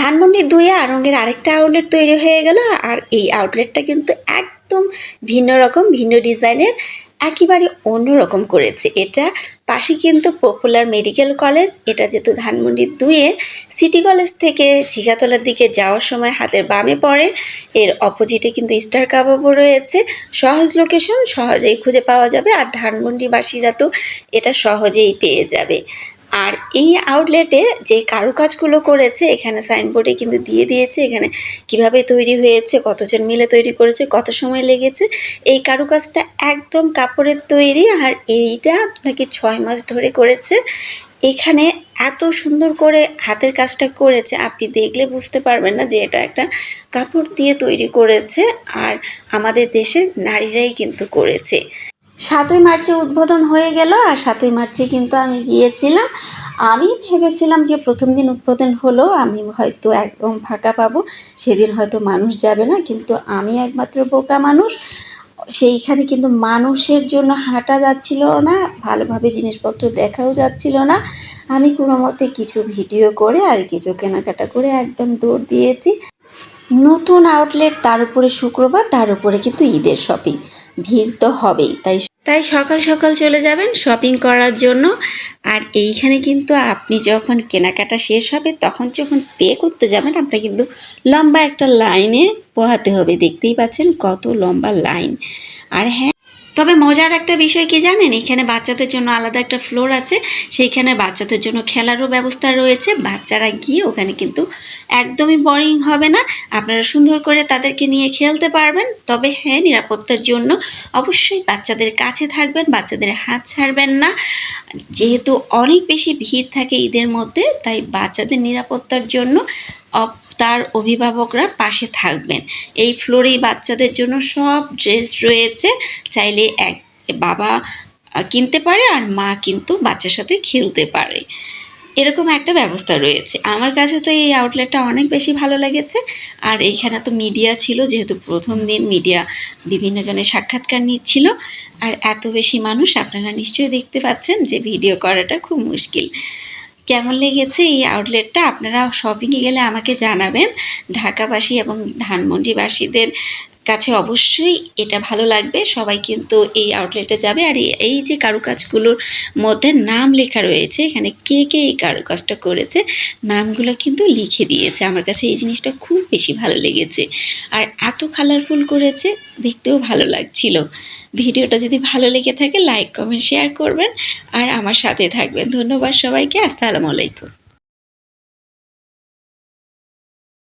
ধানমন্ডি দুইয়ে আরঙ্গের আরেকটা আউটলেট তৈরি হয়ে গেল, আর এই আউটলেটটা কিন্তু একদম ভিন্ন রকম, ভিন্ন ডিজাইনের, একেবারে অন্যরকম করেছে। এটা পাশে কিন্তু পপুলার মেডিকেল কলেজ এটা যেহেতু ধানমন্ডি দুয়ে সিটি কলেজ থেকে ঝিগাতলার দিকে যাওয়ার সময় হাতের বামে পড়ে, এর অপোজিটে কিন্তু স্টার কাবাবও রয়েছে। সহজ লোকেশন সহজেই খুঁজে পাওয়া যাবে, আর ধানমন্ডিবাসীরা তো এটা সহজেই পেয়ে যাবে। আর এই আউটলেটে যে কারুকাজগুলো করেছে, এখানে সাইনবোর্ডে কিন্তু দিয়ে দিয়েছে, এখানে কীভাবে তৈরি হয়েছে, কতজন মিলে তৈরি করেছে, কত সময় লেগেছে, এই কারুকাজটা একদম কাপড়ের তৈরি আর এইটা নাকি ছয় মাস ধরে করেছে। এখানে এত সুন্দর করে হাতের কাজটা করেছে, আপনি দেখলে বুঝতে পারবেন না যে এটা একটা কাপড় দিয়ে তৈরি করেছে আর আমাদের দেশের নারীরাই কিন্তু করেছে। সাতই মার্চে উদ্বোধন হয়ে গেল আর সাতই মার্চে কিন্তু আমি গিয়েছিলাম। আমি ভেবেছিলাম যে প্রথম দিন উদ্বোধন হলো, আমি হয়তো একদম ফাঁকা পাবো, সেদিন হয়তো মানুষ যাবে না, কিন্তু আমি একমাত্র বোকা মানুষ। সেইখানে কিন্তু মানুষের জন্য হাঁটা যাচ্ছিল না, ভালোভাবে জিনিসপত্র দেখাও যাচ্ছিল না। আমি কোনো মতে কিছু ভিডিও করে আর কিছু কেনাকাটা করে একদম দৌড় দিয়েছি। নতুন আউটলেট তার উপরে শুক্রবার, তার উপরে কিন্তু ঈদের শপিং ভিড় তো হবেই, তাই তাই সকাল সকাল চলে যাবেন শপিং করার জন্য। আর এইখানে কিন্তু আপনি যখন কেনাকাটা শেষ হবে, তখন যখন পে করতে যাবেন আপনার কিন্তু লম্বা একটা লাইনে পোহাতে হবে। দেখতেই পাচ্ছেন কত লম্বা লাইন। আর হ্যাঁ তবে মজার একটা বিষয় কি জানেন? এখানে বাচ্চাদের জন্য আলাদা একটা ফ্লোর আছে। সেইখানে বাচ্চাদের জন্য খেলারও ব্যবস্থা রয়েছে। বাচ্চারা গিয়ে ওখানে কিন্তু একদমই বোরিং হবে না। আপনারা সুন্দর করে তাদেরকে নিয়ে খেলতে পারবেন। তবে হ্যাঁ নিরাপত্তার জন্য অবশ্যই বাচ্চাদের কাছে থাকবেন, বাচ্চাদের হাত ছাড়বেন না। যেহেতু অনেক বেশি ভিড় থাকে ঈদের মধ্যে, তাই বাচ্চাদের নিরাপত্তার জন্য তার অভিভাবকরা পাশে থাকবেন। এই ফ্লোরেই বাচ্চাদের জন্য সব ড্রেস রয়েছে। চাইলে এক বাবা কিনতে পারে আর মা কিন্তু বাচ্চার সাথে খেলতে পারে। এরকম একটা ব্যবস্থা রয়েছে। আমার কাছে তো এই আউটলেটটা অনেক বেশি ভালো লেগেছে। আর এইখানে তো মিডিয়া ছিল, যেহেতু প্রথম দিন মিডিয়া বিভিন্ন জনের সাক্ষাৎকার নিচ্ছিল। আর এত বেশি মানুষ আপনারা নিশ্চয়ই দেখতে পাচ্ছেন যে ভিডিও করাটা খুব মুশকিল। কেমন লেগেছে এই আউটলেটটা আপনারা শপিংয়ে গেলে আমাকে জানাবেন। ঢাকাবাসী এবং ধানমন্ডিবাসীদের কাছে অবশ্যই এটা ভালো লাগবে। সবাই কিন্তু এই আউটলেটে যাবে। আর এই- যে কারুকাজগুলোর মধ্যে নাম লেখা রয়েছে, এখানে কে কে এই কারুকাজটা করেছে, নামগুলো কিন্তু লিখে দিয়েছে। আমার কাছে এই জিনিসটা খুব বেশি ভালো লেগেছে। আর এত কালারফুল করেছে, দেখতেও ভালো লাগছিল। ভিডিওটা যদি ভালো লেগে থাকে লাইক কমেন্ট শেয়ার করবেন। আর আমার সাথে থাকবেন। ধন্যবাদ সবাইকে। আসসালামু আলাইকুম।